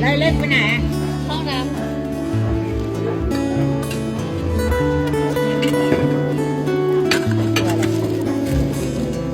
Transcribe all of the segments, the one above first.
ไล่เล็กไปไหนห้องน้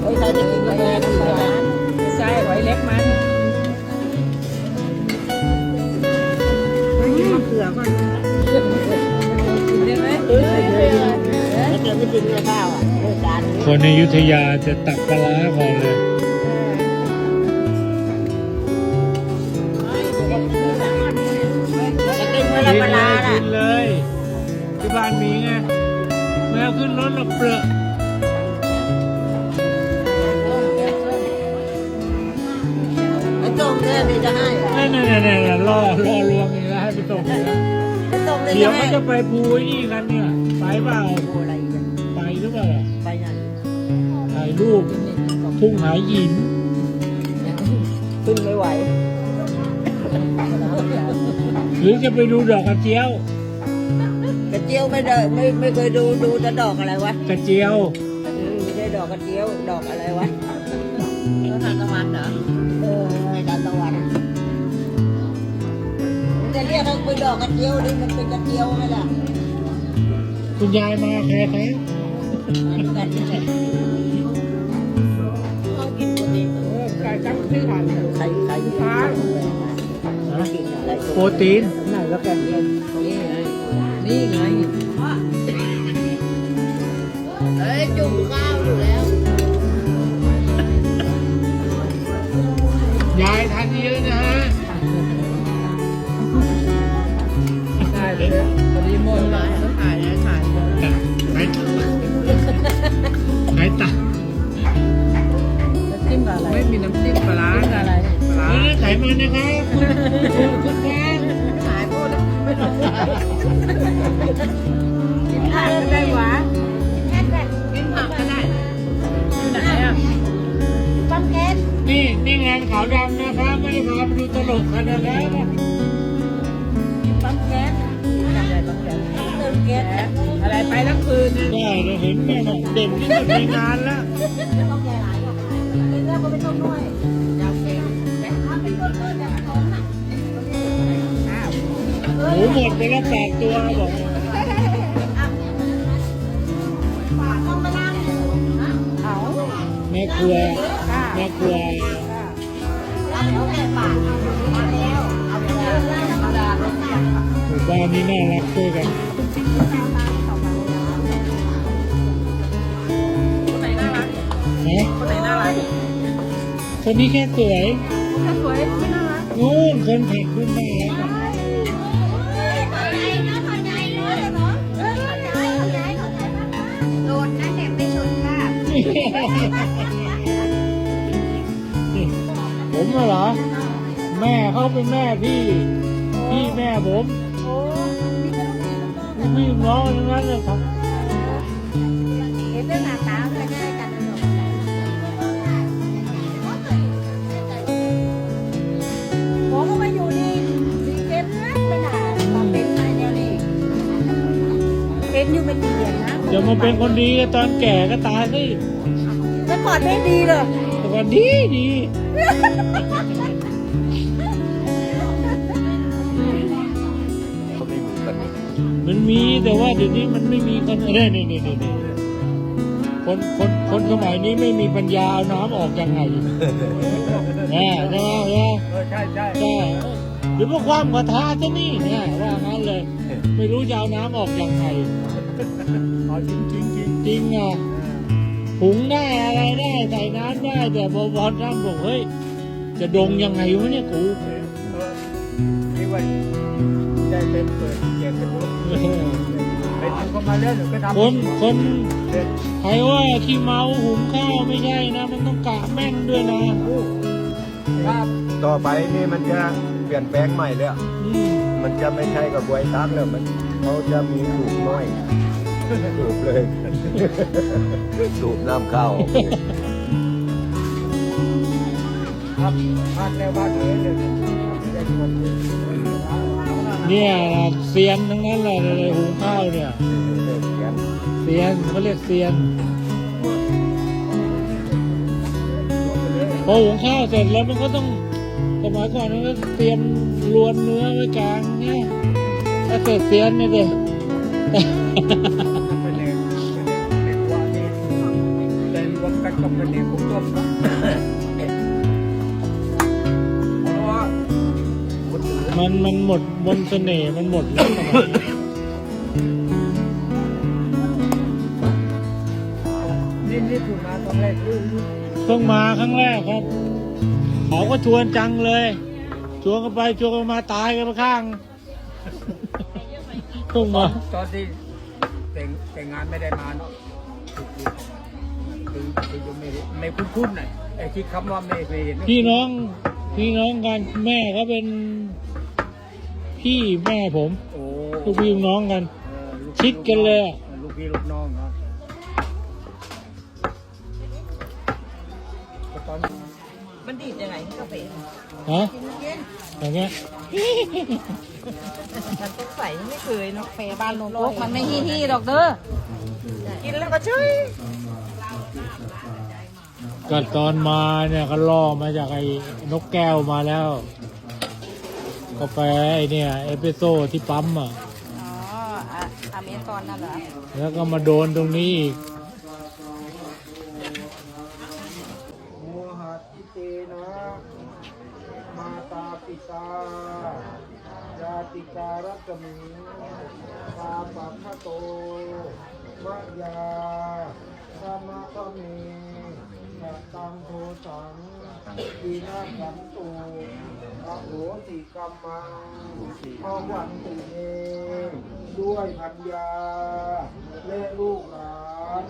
เฮ้ยใครจะกินกาแฟน้ำตาลไม่ใช่ไว้เล็กมันไม่กินมะเขือก่อนกินได้ไหมเออแล้วเดี๋ยวไม่กินกับข้าวอะเออจานนี้คนในอยุธยาจะตักปลาร้าก่อนเลย ปลาร้ากิน่ะนเลยที่บ้านมีไงแมวขึ้นรถแล้วเปลือกไอ้ต้มเนี่ยพี่จะให้นั่นนั่นนั่นนั่นล่อล่อลวงอีกแล้วให้ไปตกอีกแล้วไอ้ต้มเนี่ยเดี๋ยวจะมัให้นจะไปภูไอ้นี่กันเนี่ยไปเปล่าโอ้อะไรอีกอะไปหรือเปล่าไปไหนถ่ายรูปทุ่งหายหินขึ้นไม่ไหว หรือจะไปดูดอกกระเจียว กระเจียวไม่ได้ไม่ไม่เคยดูดูแต่ดอกอะไรวะกระเจียวเออไม่ได้ดอกกระเจียวดอกอะไรวะทานตะวันเหรอเออในดานตะวันมันจะเรียกเขาเป็นดอกกระเจียวนี่มันเป็นกระเจียวไหมล่ะคุณยายมาแค่ไหนมันกันนี่แหละต้องกินตัวเองเออไก่ตั้งชื่อผ่านใครใครฟ้ากินอะไร โปรตีนไหนแล้วแกเย็นนี่ไง นี่ไงเอ้ยจุ่มข้าวอยู่แล้ว ยายทานเยอะนะฮะได้เลยพอดีหมดเลย มันนะครับคุณคุณแม่ขายพูดกินผักก็ได้หวะกินผักก็ได้อยู่ไหนอะปั๊มแก๊สนี่นี่งานขาวดำนะครับไม่ได้พาไปดูตลกกันนะนะปั๊มแก๊สอะไรปั๊มแก๊สเติมอะไรไปทั้งคืนได้เราเห็นแม่เด่นที่สุดในงานแล้วต้องแก่หลายอะเป็นเรื่องก็ไม่ต้องน้อย หมูหมดไปแล้วแปดตัวบอกแม่ครัวแม่ครัวหมู่บ้านนี้น่ารักช่วยกันคนไหนน่ารักคนไหนน่ารักคนนี้แค่สวยถ้าสวยไม่น่ารักนู่นคนแขกขึ้นมาแล้ ผมน่ะเหรอ แม่เขาเป็นแม่พี่ พี่แม่ผมพี่น้องทั้งนั้นเลยครับเห็นเรื่องหน้าตาใกล้ๆกันเลยผมก็มาอยู่นี่ดีเจนนะไม่นานมาเป็นอะไรเนี่ยนี่เป็นอยู่ไม่กี่เดือนนะจะมาเป็นคนดีก็ตอนแก่ก็ตายสิ แต่ก่อนไม่ดีเลยแต่ก่อนดีดีมันมีแต่ว่าเดี๋ยวนี้มันไม่มีคนเร่นี่นี่นี่นี่คนคนคนสมัยนี้ไม่มีปัญญาเอาน้ำออกยังไงแน่ใช่ไหมใช่ไหมเออใช่ใช่ใช่หรือว่าความกระทาจะนี่เนี่ยว่างั้นเลย ไม่รู้จะเอาน้ำออกยังไงเอาจริงจริงจริงจริงอะ หุงได้อะไรได้ใส่น้ำได้แต่พอพอท่านบอกเฮ้ยจะดงยังไงวะเนี่ยกูเออนี่ว่าได้เป็นเปิดเก็บเป็นรูปไปทำก็มาเล่นหรือก็ทำคนคนเด็ดใครว่าขี้เมาหุงข้าวไม่ใช่นะ มันต้องกะแม่นด้วยนะครับต่อไปนี่มันจะเปลี่ยนแปลงใหม่เลยอะอืมมันจะไม่ใช่กับบวยตักแล้วมันเขาจะมีสูบน้อย สูบเลยสูบน้ำเข้าครับพักแล้วพักเลยเลยได้ชมเนี่ยเซียนทั้งนั้นเลยเลยหุงข้าวเนี่ยเซียนเขาเรียกเซียนพอหุงข้าวเสร็จแล้วมันก็ต้องก็มัยก่อนมันก็เตรียมลวนเนื้อไว้กลางเนี่ยถ้าเกิดเสียนเนี่ยเด็ วงกันกับเป็นเด็กผมต้มนะเพราะว่าคนอื่นมันมันหมดมนต์เสน่ห์มันหมดแล้วสมัยนี้นี่นี่คือมาตอนแรกคือเพิ่งมาครั้งแรกครับเขาก็ชวนจังเลย ชวนกันไปชวนกันมาตายกันไปข้างเพิ่งมาตอนที่แต่งแต่งงานไม่ได้มาเนาะ คือคือยังไม่ไม่คุ้นๆน่ะไอ้ที่คำว่าไม่เคยเห็นพี่น้องพี่น้องกันแม่เขาเป็น พี่แม่ผมโอ้ลูกพี่ลูกน้องกัน เออลูชิดกันเลยอะ ลูกพี่ลูกน้องเนาะก็ตอนมันดีดยังไงกาแฟฮะกินเย็นอย่างเงี้ยฉันต้องใส่ไม่เคยเนาะแฟบ้านลงโลกมันไม่ฮี้ฮี้ดอกเด้อกินแล้วก็ช่วย ก็ตอนมาเนี่ยก็ล่อมาจากไอ้นกแก้วมาแล้วกาแฟไอ้เนี่ยเอสเปรสโซ่ที่ปั๊มอะอ๋ออะอเมซอนนั่นเหรอแล้วก็มาโดนตรงนี้อีกโมหัติเตนะมาตาปิตาญาติการัตมิปาปัพพโตมะยา สมะคะเมสัตตังโทสังปีนากันตุอโหติกรรมังพวันตุเมด้วยพัญญาและลูกหลาน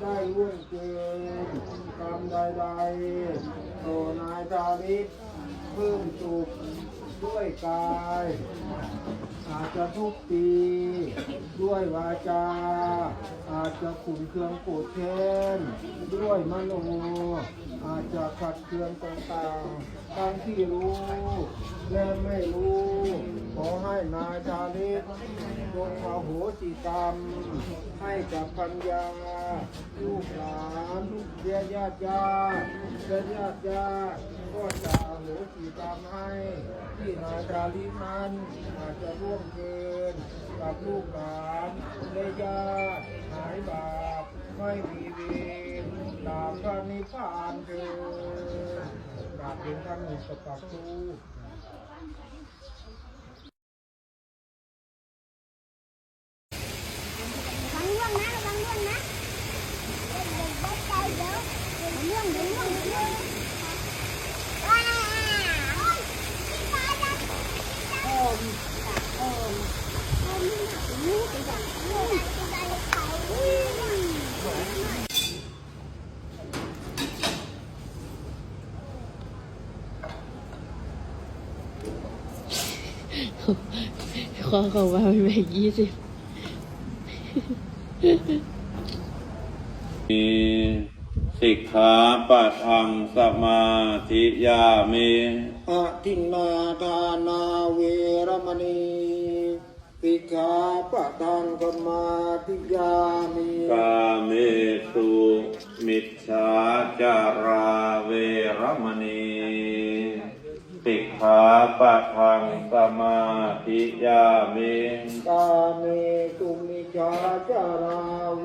ได้ล่วงเกินกรรมใดๆโดนายดาวิดเพิ่มสุข ด้วยกาย อาจจะทุกปี ด้วยวาจา อาจจะขุนเคืองโกรธแค้นด้วยมโน อาจจะขัดเคืองต่างๆทั้งที่รู้และไม่รู้ ขอให้นายชาลิตจงอโหสิกรรม ให้กับปัญญา ลูกหลานเรียญาติญาติเรียญาติญาติก็จะ สีกรรมให้ ที่นายกาลินั้นอาจจะร่วมเกิน กับลูกหลานและญาติหายบาปไม่มีเวรตามพระนิพพานเถิดกราบเป็นท่านมุสปักตู ระวังล่วงนะระวังล่วงนะเด็กๆได้ใจเดี๋ยวเดี๋ยวล่วงเดี๋ยวล่วงเดี๋ยวล่วงว้าวโอ้ยพี่ฟ้าจังโอมจ้ะโอมโอมนี่หนักนี่ไปจังโอมไปจังเขาอุ้ย ขอเขามาเป็นแบงยี่สิบมีสิกขาปะทังสมาธิยามิอะทินนาทานาเวรมณีสิกขาปะทังสมาธิยามิกาเมสุมิจฉาจาราเวรมณี สิกขาปะทังสมาธิยามิกาเมตุมิจาจาราเว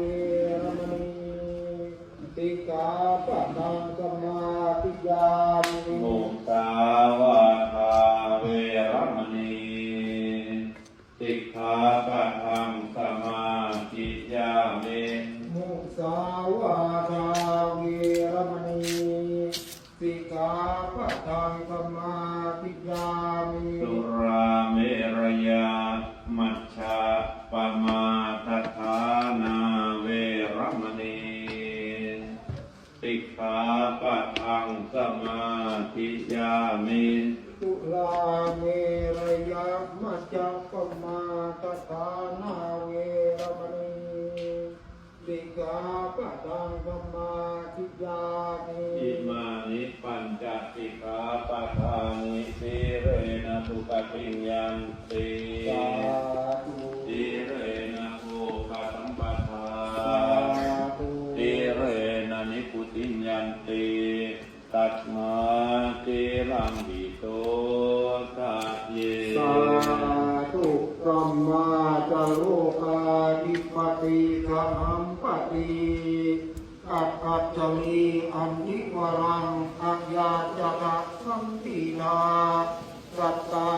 รมณีสิกขาปะทังสมาธิยามิมุสาวาทาเวรมณีสิกขาปะ ยามิอิมานิปัญจสิกขาปะทานิสีเรนะทุกขิงยันติส จมีอันนิวรังอายาจักสัมปีนาสัตตา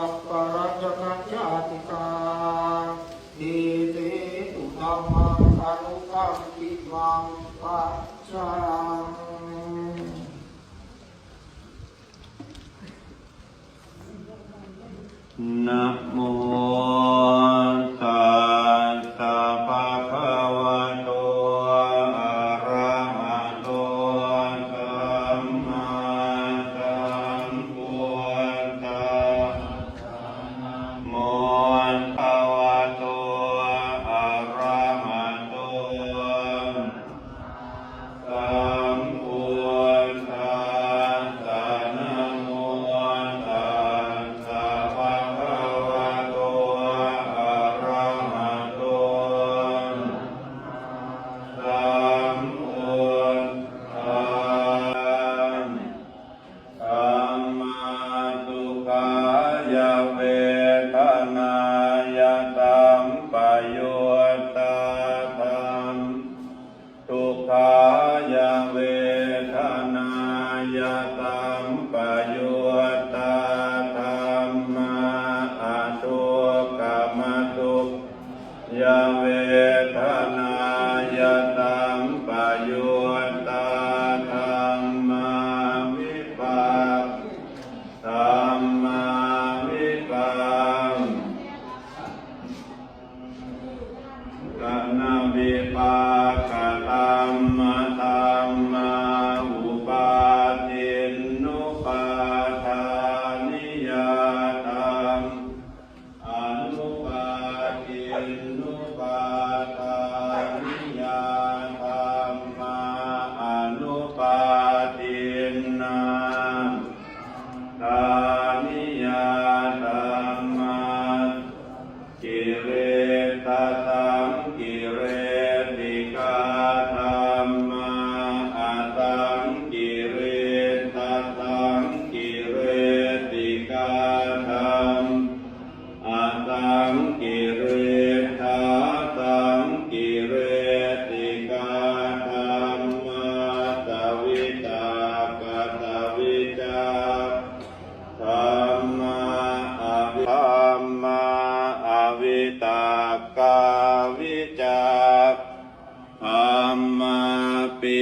ปิ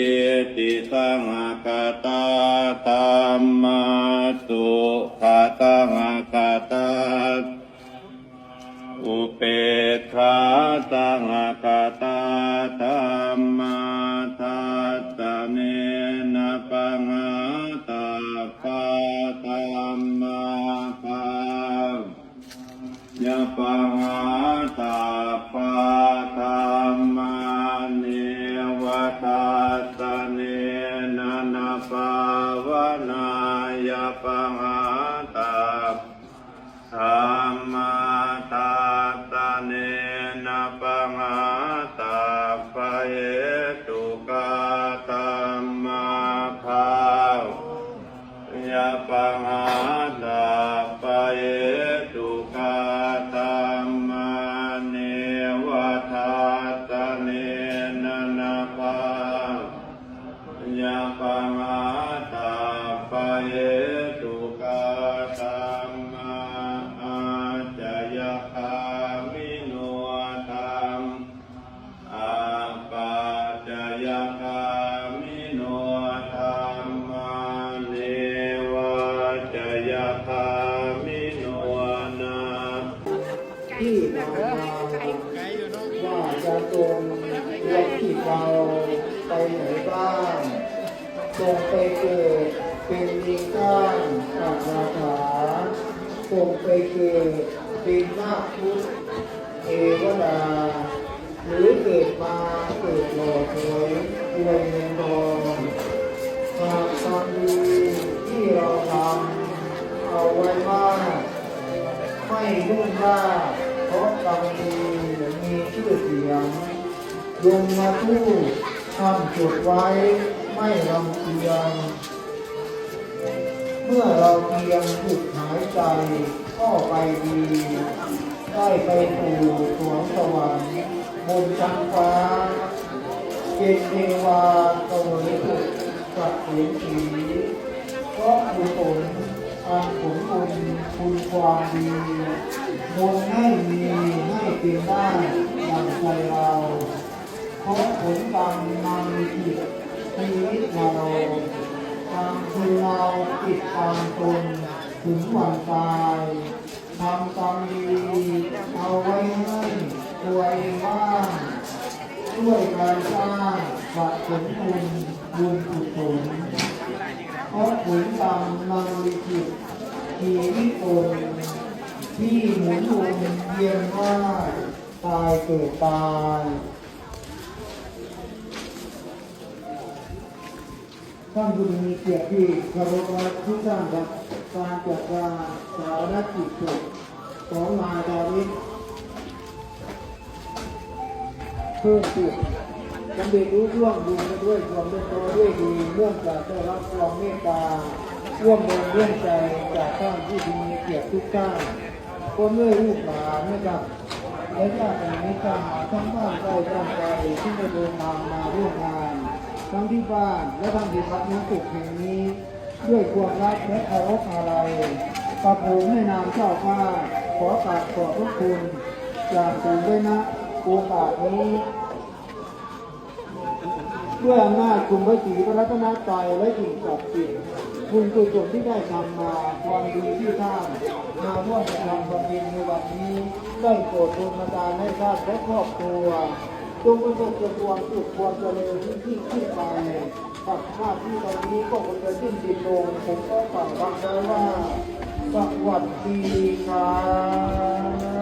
ติสังฆาตาธรรมสุขตัง ทรงไปเกิดเป็นลิงก้านอาณาถาทรงไปเกิดเป็นมากพุทธเอวดา หรือเกิดมาเกิดหล่อสวยรวยเงินทองหากความดีที่เราทำเอาไว้มากไม่รุ่งร่าเพราะกรรมดีมีชื่อเสียงยมมาทู่ทำจดไว้ ไม่ลำเอียง เมื่อเราเพียงฝึกหายใจ ก็ไปดี ได้ไปสู่สวงสวรรค์บนชั้นฟ้าเป็เทวาสวยสุขสัตว์เสียสีเพราะกุศลอันผลบุญคุณความดีมนให้มีให้เป็นได้ดังใจเราเพราะผลกรรมนำจิต ชีวิตเรากรรมคือเราติดตามตนถึงวันตายทำกรรมดีเอาไว้ให้ตัวเองบ้างช่วยการสร้างสะสมบุญบุญกุศลเพราะผลกรรมนำจิตชีวิตนที่หมุนวนเวียนว่ายตายเกิดตาย ท่านผู้มีเกียรติที่เคารพรักทุกท่านครับการจัดการสารกิจศพของนายดาวิดเพิ่มสุดจำเป็นรู้ร่วมบุญด้วยความเป็นตัวด้วยดีเรื่องจากได้รับความเมตตาร่วมมือร่วมใจจากท่านผู้มีเกียรติทุกท่านก็เมื่อรูปหลานนะครับและญาติมิตรทั้งบ้านใกล้บ้านไกลที่ได้เดินทางมาร่วมงาน ทั้งที่บ้านและทั้งที่พักน้ำสุขแห่งนี้ ด้วยความรักและเคารพอะไรประผมให้นามเจ้าข้าขอกราบขอบพระคุณอย่างสูงด้วยนะโอกาสนี้ด้วยอำนาจคุณพระศรีพระรัตนตรัยและสิ่งศักดิ์สิทธิ์คุณกุศลที่ได้ทำมาความดีที่ท่านมาร่วมกระทำความดีในวันนี้ได้โปรดดลบันดาลให้ท่านและครอบครัว จงประสบกับความสุขความเจริญที่ที่ขึ้นไปกับภาพที่ตอนนี้ก็คงจะสิ้นดินลงผมก็ฝากบังได้ว่าสวัสดีครับ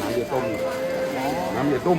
น้ำจะต้มน้ำจะต้ม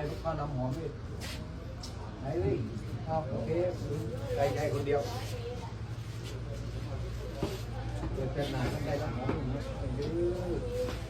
ใจลูกค้าน้ำหอมด้วยไหนวิ่งเอาโอเคใจใครคนเดียวเกิดเป็นหนาได้ละหมอย่างนะดื้